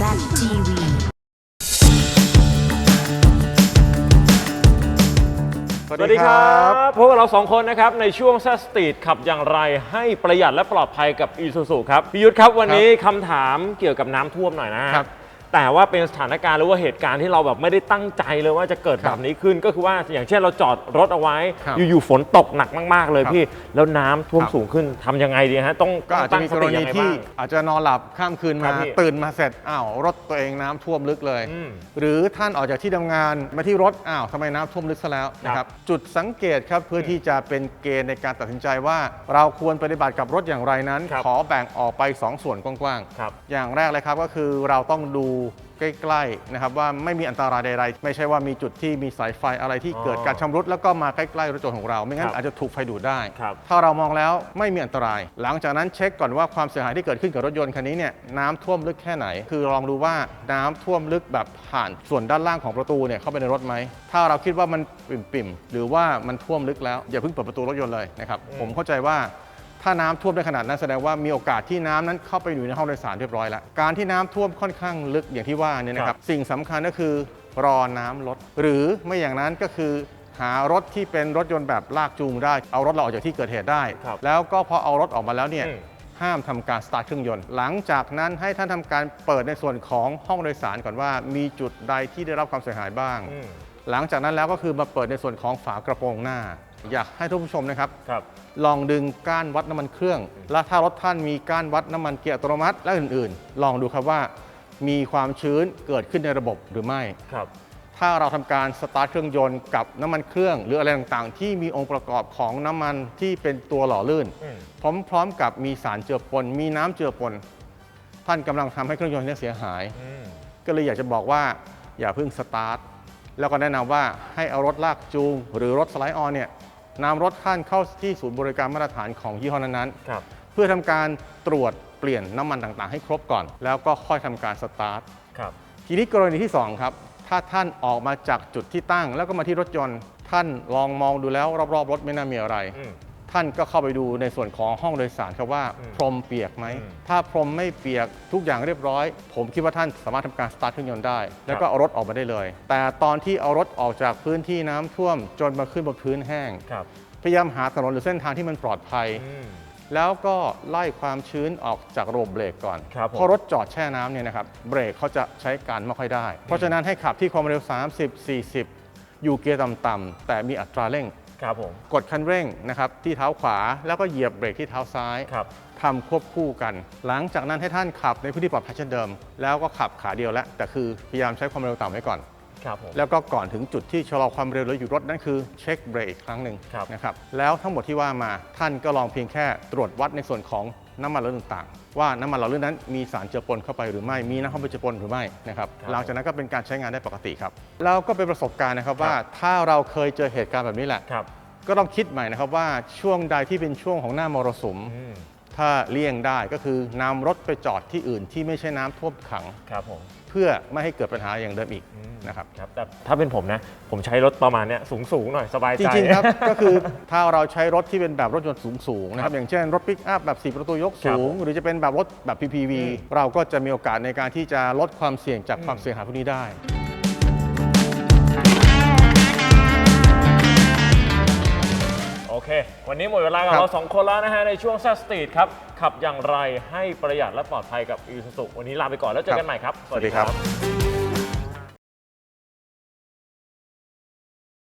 ZTV สวัสดีครับพวกบเราสองคนนะครับในช่วงแซสตีดขับอย่างไรให้ประหยัดและปลอดภัยกับอีซูซูครับพี่ยุทธครับวันนี้คำถามเกี่ยวกับน้ำท่วมหน่อยนะครับ แต่ว่าเป็นสถานการณ์หรือว่าเหตุการณ์ที่เราแบบไม่ได้ตั้งใจเลยว่าจะเกิดคแบรับบนี้ขึ้นก็คือว่าอย่างเช่นเราจอดรถเอาไว้ ครับอยู่ๆฝนตกหนักมากๆเลยครับพี่ แล้วน้ำท่วมครับ สูงขึ้นทำยังไงดีฮะต้องก็อาจจะมีกรณีตั้งสติยังไงที่บ้าง อาจจะนอนหลับข้ามคืนครัมาบพี่ตื่นมาเสร็จอ้าวรถตัวเองน้ำท่วมลึกเลย อืมหรือท่านออกจากที่ทำงานมาที่รถอ้าวทำไมน้ำท่วมลึกซะแล้วนะคครัรับบจุดสังเกตครับเพื่อที่จะเป็นเกณฑ์ในการตัดสินใจว่า เราควรปฏิบัติกับรถอย่างไรนั้น ครับขอแบ่งออกไป 2 ส่วนกว้างๆครับอย่างแรกเลยครับก็คือเราต้องดู ใกล้ๆนะครับว่าไม่มีอันตรายใดๆ ไม่ใช่ว่ามีจุดที่มีสายไฟอะไรที่อ๋อเกิดการชำรุดแล้วก็มาใกล้ๆรถยนต์ของเรา ไม่งั้ครันบอาจจะถูกไฟดูดได้ ครับถ้าเรามองแล้วไม่มีอันตราย หลังจากนั้นเช็คก่อนว่าความเสียหายที่เกิดขึ้นกับรถยนต์คันนี้เนี่ยน้ำท่วมลึกแค่ไหน คือลองดูว่าน้ำท่วมลึกแบบผ่านส่วนด้านล่างของประตูเนี่ยเข้าไปในรถไหม ถ้าเราคิดว่ามันปิ่มๆหรือว่ามันท่วมลึกแล้วอย่าเพิ่งเปิดประตูรถยนต์เลยนะครับผมเข้าใจว่า ถ้าน้ำท่วมได้ขนาดนั้นแสดงว่ามีโอกาสที่น้ำนั้นเข้าไปอยู่ในห้องโดยสารเรียบร้อยแล้ว การที่น้ำท่วมค่อนข้างลึกอย่างที่ว่าเนี่ยนะครับ สิ่งสำคัญก็คือรอน้ำลด หรือไม่อย่างนั้นก็คือหารถที่เป็นรถยนต์แบบลากจูงได้ เอารถเราออกจากที่เกิดเหตุได้ครับแล้วก็พอเอารถออกมาแล้วเนี่ยอืมห้ามทำการสตาร์ทเครื่องยนต์ หลังจากนั้นให้ท่านทำการเปิดในส่วนของห้องโดยสารก่อนว่า มีจุดใดที่ได้รับความเสียหายบ้างอืมหลังจากนั้นแล้วก็คือมาเปิดในส่วนของฝากระโปรงหน้า อยากให้ทุกผู้ชมนะครับ ครับ ลองดึงก้านวัดน้ำมันเครื่อง และถ้ารถท่านมีก้านวัดน้ำมันเกียร์อัตโนมัติและอื่นๆ ลองดูครับว่า มีความชื้นเกิดขึ้นในระบบหรือไม่ ครับ ถ้าเราทำการสตาร์ทเครื่องยนต์กับน้ำมันเครื่องหรืออะไรต่างๆ ที่มีองค์ประกอบของน้ำมันที่เป็นตัวหล่อลื่น อืม พร้อมๆกับมีสารเจือปน มีน้ำเจือปน ท่านกำลังทำให้เครื่องยนต์เนี่ยเสียหาย อืม ก็เลยอยากจะบอกว่าอย่าเพิ่งสตาร์ท แล้วก็แนะนำว่าให้เอารถลากจูง หรือรถสไลด์ออนเนี่ย นำรถท่านเข้าที่ศูนย์บริการมาตรฐานของยี่ห้อนั้นครับ ๆเพื่อทำการตรวจเปลี่ยนน้ำมันต่างๆ ให้ครบก่อน แล้วก็ค่อยทำการสตาร์ท ครับ ทีนี้กรณีที่ 2 ครับ ถ้าท่านออกมาจากจุดที่ตั้ง แล้วก็มาที่รถยนต์ ท่านลองมองดูแล้วรอบๆรถไม่น่ามีอะไร อืม ท่านก็เข้าไปดูในส่วนของห้องโดยสารครับว่าอืมพรมเปียกไหมอืมถ้าพรมไม่เปียกทุกอย่างเรียบร้อย ผมคิดว่าท่านสามารถทำการสตาร์ทเครื่องยนต์ได้ แล้วก็เอารถออกมาได้เลย แต่ตอนที่เอารถออกจากพื้นที่น้ำท่วมจนมาขึ้นบนพื้นแห้งครับพยายามหาถนนหรือเส้นทางที่มันปลอดภัยอืมแล้วก็ไล่ความชื้นออกจากระบบเบรกก่อนครับผมเพราะรถจอดแช่น้ำเนี่ยนะครับเบรกเขาจะใช้การไม่ค่อยได้ เพราะฉะนั้นให้ขับที่ความเร็ว 30 40 อยู่เกียร์ต่ำๆแต่มีอัตราเร่ง ครับผมกดคันเร่งนะครับที่เท้าขวาแล้วก็เหยียบเบรกที่เท้าซ้ายครับทำควบคู่กัน หลังจากนั้นให้ท่านขับในพื้นที่ปลอดภัยเช่นเดิม แล้วก็ขับขาเดียวแล้วแต่คือพยายามใช้ความเร็วต่ำไว้ก่อน ครับผม แล้วก็ก่อนถึงจุดที่ชะลอความเร็วหรือหยุดรถนั่นคือเช็คเบรกอีกครั้งหนึ่งครับ นะครับแล้วทั้งหมดที่ว่ามาท่านก็ลองเพียงแค่ตรวจวัดในส่วนของ น้ำมันหล่อลื่นต่างๆ ว่าน้ำมันหล่อลื่นนั้นมีสารเจือปนเข้าไปหรือไม่มีน้ำเข้าไปเจือปนหรือไม่นะครับครับหลังจากนั้นก็เป็นการใช้งานได้ปกติครับแล้วก็เป็นประสบการณ์นะครับว่าถ้าเราเคยเจอเหตุการณ์แบบนี้แหละครับก็ต้องคิดใหม่นะครับว่าช่วงใดที่เป็นช่วงของหน้ามรสุมอืมถ้าเลี่ยงได้ก็คือนำรถไปจอดที่อื่นที่ไม่ใช่น้ำท่วมขังครับผมเพื่อไม่ให้เกิดปัญหาอย่างเดิมอีกอืมนะครับครับแต่ถ้าเป็นผมนะ ผมใช้รถประมาณเนี้ยสูงสูงๆหน่อยสบายใจ จริงๆครับ ก็คือถ้าเราใช้รถที่เป็นแบบรถยนต์สูงๆนะครับอย่างเช่นรถปิกอัพแบบ 4 ประตูยกครับสูง หรือจะเป็นแบบรถแบบ PPV อืมเราก็จะมีโอกาสในการที่จะลดความเสี่ยงจากความอืมเสียหายพวกนี้ได้ วันนี้หมดเวลากับครับเราสองคนแล้วนะฮะ ในช่วงแซสตีดครับ ขับอย่างไรให้ประหยัดและปลอดภัยกับอีซูซูวันนี้ลาไปก่อนแล้วเจอกันใหม่ครับ สวัสดีครับ